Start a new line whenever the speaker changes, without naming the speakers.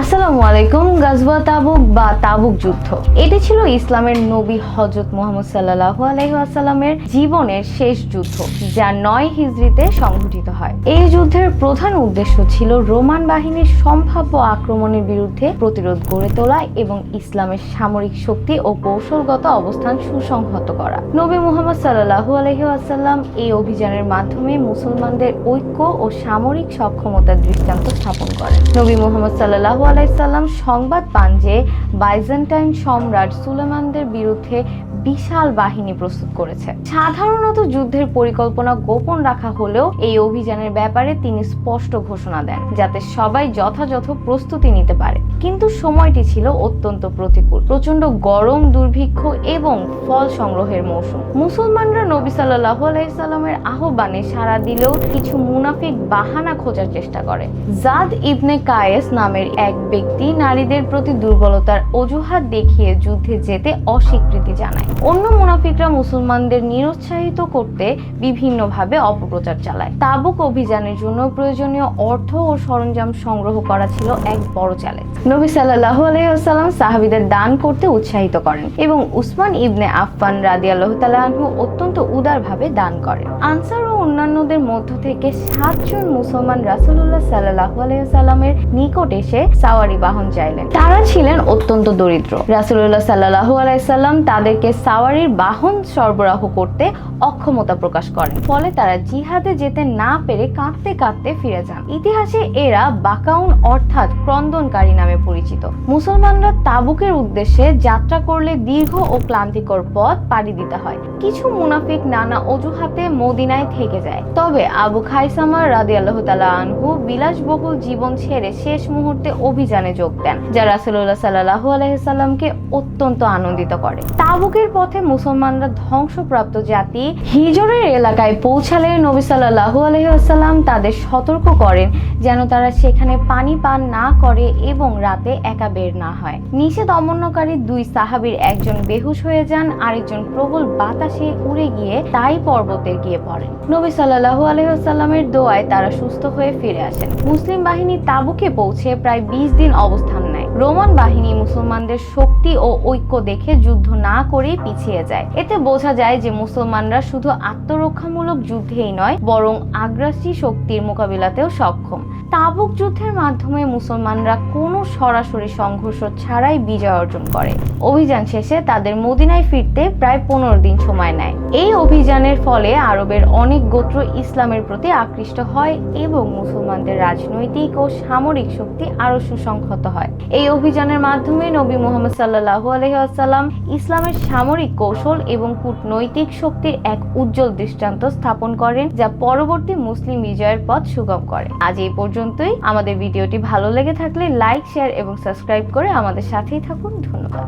আসসালামু আলাইকুম, গাজওয়া তাবুক বা তাবুক যুদ্ধ। এটি ছিল ইসলামের নবী হজরত মোহাম্মদ সাল্লাহ আলহিহাসাল্লামের জীবনের শেষ যুদ্ধ, যা নয় হিজড়িতে সংঘটিত হয়। এই যুদ্ধের প্রধান উদ্দেশ্য ছিল রোমান বাহিনীর সম্ভাব্য আক্রমণের বিরুদ্ধে প্রতিরোধ গড়ে তোলা এবং ইসলামের সামরিক শক্তি ও কৌশলগত অবস্থান সুসংহত করা। নবী মোহাম্মদ সাল্লাহু আলহিহাসাল্লাম এই অভিযানের মাধ্যমে মুসলমানদের ঐক্য ও সামরিক সক্ষমতার দৃষ্টান্ত স্থাপন করেন। নবী মোহাম্মদ সাল্লাহু আলাইসাল্লাম সংবাদ পান যে বাইজেন্টাইন সম্রাট সুলেমানদের বিরুদ্ধে বিশাল বাহিনী প্রস্তুত করেছে। সাধারণত যুদ্ধের পরিকল্পনা গোপন রাখা হলেও এই অভিযানের ব্যাপারে তিনি স্পষ্ট ঘোষণা দেন, যাতে সবাই যথাযথ প্রস্তুতি নিতে পারে। কিন্তু সময়টি ছিল অত্যন্ত প্রতিকূল। প্রচণ্ড গরম, দুর্ভিক্ষ এবং ফল সংগ্রহের মৌসুম। মুসলমানরা নবী সাল্লাহ আলাইসাল্লামের আহ্বানে সাড়া দিলেও কিছু মুনাফিক বাহানা খোঁজার চেষ্টা করে। জাদ ইবনে কায়েস নামের এক ব্যক্তি নারীদের প্রতি দুর্বলতার অজুহাত দেখিয়ে যুদ্ধে যেতে অস্বীকৃতি জানায়। অন্য মুনাফিকরা মুসলমানদের নিরুৎসাহিত করতে বিভিন্নভাবে অপপ্রচার চালায়। তাবুক অভিযানের জন্য প্রয়োজনীয় অর্থ ও সরঞ্জাম সংগ্রহ করা ছিল এক বড় চ্যালেঞ্জ। নবী সাল্লাহ আলাইসাল্লাম সাহাবিদের দান করতে উৎসাহিত করেন এবং উসমান ইবনে আফফান রাদিয়াল্লাহ তালাহু অত্যন্ত উদারভাবে দান করেন। আনসার ও অন্যান্যদের মধ্য থেকে সাতজন মুসলমান রাসুল্লাহ সাল্লাহ আলাইসাল্লামের নিকট এসে সাওয়ারি বাহন চাইলেন। তারা ছিলেন অত্যন্ত দরিদ্র। রাসুল্লাহ সাল্লাহ আলাইসাল্লাম তাদেরকে সাওয়ারির বাহন সরবরাহ করতে অক্ষমতা প্রকাশ করেন। ফলে তারা জিহাদে যেতে না পেরে কাঁদতে কাঁদতে ফিরে যান। ইতিহাসে এরা বাকাউন অর্থাৎ ক্রন্দনকারী নামে পরিচিত। মুসলমানরা তাবুকের উদ্দেশ্যে যাত্রা করলে দীর্ঘ ও ক্লান্তিকর পথ পাড়ি দিতে হয়। কিছু মুনাফিক নানা অজুহাতে মদিনায় থেকে যায়। তবে আবু খাইসামা রাদি আল্লাহ তালা আনহু বিলাসবহুল জীবন ছেড়ে শেষ মুহূর্তে অভিযানে যোগ দেন, যা রাসুল্লাহ সাল্লাহু আলহিসাল্লামকে অত্যন্ত আনন্দিত করে। তাবুকের পথে মুসলমানরা ধ্বংসপ্রাপ্ত জাতি হিজরের এলাকায় পৌঁছালে নবী সাল্লাহু আলহিহাসাল্লাম তাদের সতর্ক করেন, যেন তারা সেখানে পানি পান না করে এবং রাতে একা বের না হয়। নিষেধ অমন্যকারী দুই সাহাবীর একজন বেহুশ হয়ে যান, আরেকজন প্রবল বাতাসে উড়ে গিয়ে তাই পর্বতে গিয়ে পড়েন। নবী সাল্লাহু আলহিহাসাল্লামের দোয়ায় তারা সুস্থ হয়ে ফিরে আসেন। মুসলিম বাহিনী তাবুকে পৌঁছে প্রায় বিশ দিন অবস্থান রোমান বাহিনী মুসলমানদের শক্তি ও ঐক্য দেখে যুদ্ধ না করেই পিছিয়ে যায়। এতে বোঝা যায় যে মুসলমানরা শুধু আত্মরক্ষামূলক যুদ্ধেই নয়, বরং আগ্রাসী শক্তির মোকাবিলাতেও সক্ষম। তাবুক যুদ্ধের মাধ্যমে মুসলমানরা কোনো সরাসরি সংঘর্ষ ছাড়াই বিজয় অর্জন করে। অভিযান শেষে তাদের মদিনায় ফিরতে প্রায় পনেরো দিন সময় নেয়। এই অভিযানের ফলে আরবের অনেক গোত্র ইসলামের প্রতি আকৃষ্ট হয় এবং মুসলমানদের রাজনৈতিক ও সামরিক শক্তি আরও সুসংহত হয়। এই অভিযানের মাধ্যমে নবী মোহাম্মদ সাল্লাহু আলহিহাসাল্লাম ইসলামের সামরিক কৌশল এবং কূটনৈতিক শক্তির এক উজ্জ্বল দৃষ্টান্ত স্থাপন করেন, যা পরবর্তী মুসলিম বিজয়ের পথ সুগম করে। আজ এই পর্যন্তই। আমাদের ভিডিওটি ভালো লেগে থাকলে লাইক, শেয়ার এবং সাবস্ক্রাইব করে আমাদের সাথেই থাকুন। ধন্যবাদ।